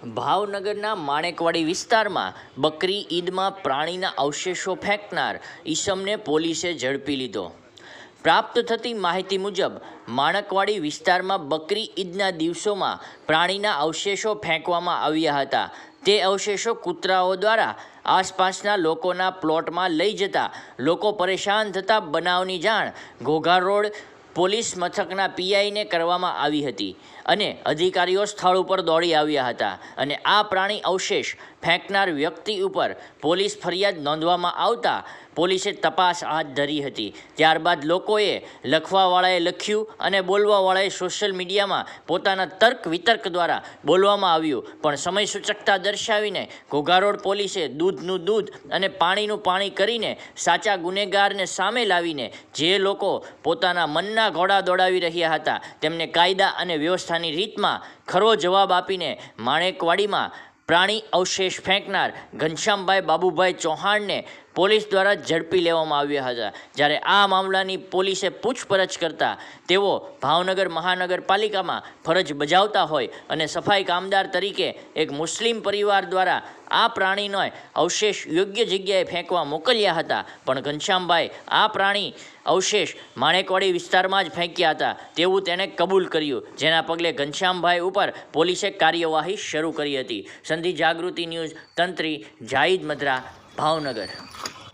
ભાવનગરના માણેકવાડી વિસ્તારમાં બકરી ઈદમાં પ્રાણીના અવશેષો ફેંકનાર ઈસમને પોલીસે ઝડપી લીધો. પ્રાપ્ત થતી માહિતી મુજબ, માણકવાડી વિસ્તારમાં બકરી ઈદના દિવસોમાં પ્રાણીના અવશેષો ફેંકવામાં આવ્યા હતા. તે અવશેષો કૂતરાઓ દ્વારા આસપાસના લોકોના પ્લોટમાં લઈ જતા લોકો પરેશાન થતા બનાવની જાણ ઘોઘા રોડ પોલીસ મથકના પીઆઈને કરવામાં આવી હતી અને અધિકારીઓ સ્થળ ઉપર દોડી આવ્યા હતા અને આ પ્રાણી અવશેષ ફેંકનાર વ્યક્તિ ઉપર પોલીસ ફરિયાદ નોંધવામાં આવતા પોલીસે તપાસ હાથ ધરી હતી. ત્યારબાદ લોકોએ લખવાવાળાએ લખ્યું અને બોલવાવાળાએ સોશિયલ મીડિયામાં પોતાના તર્ક વિતર્ક દ્વારા બોલવામાં આવ્યું. પણ સમય સૂચકતા દર્શાવીને ઘોઘારોડ પોલીસે દૂધનું દૂધ અને પાણીનું પાણી કરીને સાચા ગુનેગારને સામે લાવીને જે લોકો પોતાના મનના ઘોડા દોડાવી રહ્યા હતા. તેમને કાયદા અને વ્યવસ્થાની રીતમાં ખરો જવાબ આપીને માણેકવાડીમાં પ્રાણી અવશેષ ફેંકનાર ઘનશ્યામભાઈ બાબુભાઈ ચૌહાણને પોલીસ દ્વારા ઝડપી લેવામાં આવ્યા હતા. જ્યારે આ મામલાની પોલીસે પૂછપરછ કરતા તેઓ ભાવનગર મહાનગરપાલિકામાં ફરજ બજાવતા હોય અને સફાઈ કામદાર તરીકે એક મુસ્લિમ પરિવાર દ્વારા આ પ્રાણીનો અવશેષ યોગ્ય જગ્યાએ ફેંકવા મોકલ્યા હતા. પણ ઘનશ્યામભાઈ આ પ્રાણી અવશેષ માણેકવાડી વિસ્તારમાં જ ફેંક્યા હતા. તેવું તેણે કબૂલ કર્યું, જેના પગલે ઘનશ્યામભાઈ ઉપર પોલીસે કાર્યવાહી શરૂ કરી હતી. સંધિ જાગૃતિ ન્યૂઝ તંત્રી જાહિદ મદ્રા ભાવનગર.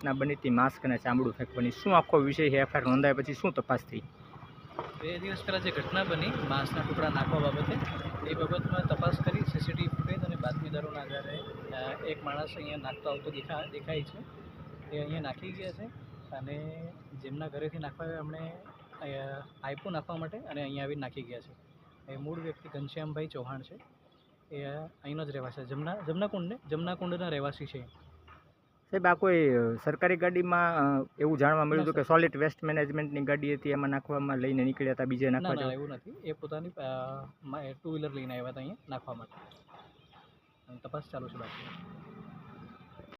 ના બનીતી માસ્ક અને ચામડું ફેંકવાની. શું આખો વિષય છે? એફઆઈઆર નોંધાય પછી શું તપાસ થઈ? બે દિવસ પહેલાં જે ઘટના બની માંસના ટુકડા નાખવા બાબતે એ બાબતમાં તપાસ કરી સીસીટીવી ફૂટેજ અને બાતમીદારોના આધારે એક માણસ અહીંયા નાખતો આવતો દેખા દેખાય છે. એ અહીંયા નાખી ગયા છે અને જેમના ઘરેથી નાખવા એમણે અહીંયા આપ્યું નાખવા માટે અને અહીંયા આવીને નાખી ગયા છે. એ મૂળ વ્યક્તિ ઘનશ્યામભાઈ ચૌહાણ છે. એ અહીંનો જ રહેવાસી છે. જમના જમનાકુંડ ને જમનાકુંડના રહેવાસી છે. સાહેબ આ કોઈ સરકારી ગાડીમાં એવું જાણવા મળ્યું હતું કે સોલિડ વેસ્ટ મેનેજમેન્ટની ગાડી હતી એમાં નાખવામાં લઈને નીકળ્યા હતા બીજે નાખવા ના એવું નથી. એ પોતાની ટુ વ્હીલર લઈને આવ્યા હતા અહીંયા નાખવા માટે. તપાસ ચાલુ છે બાકી.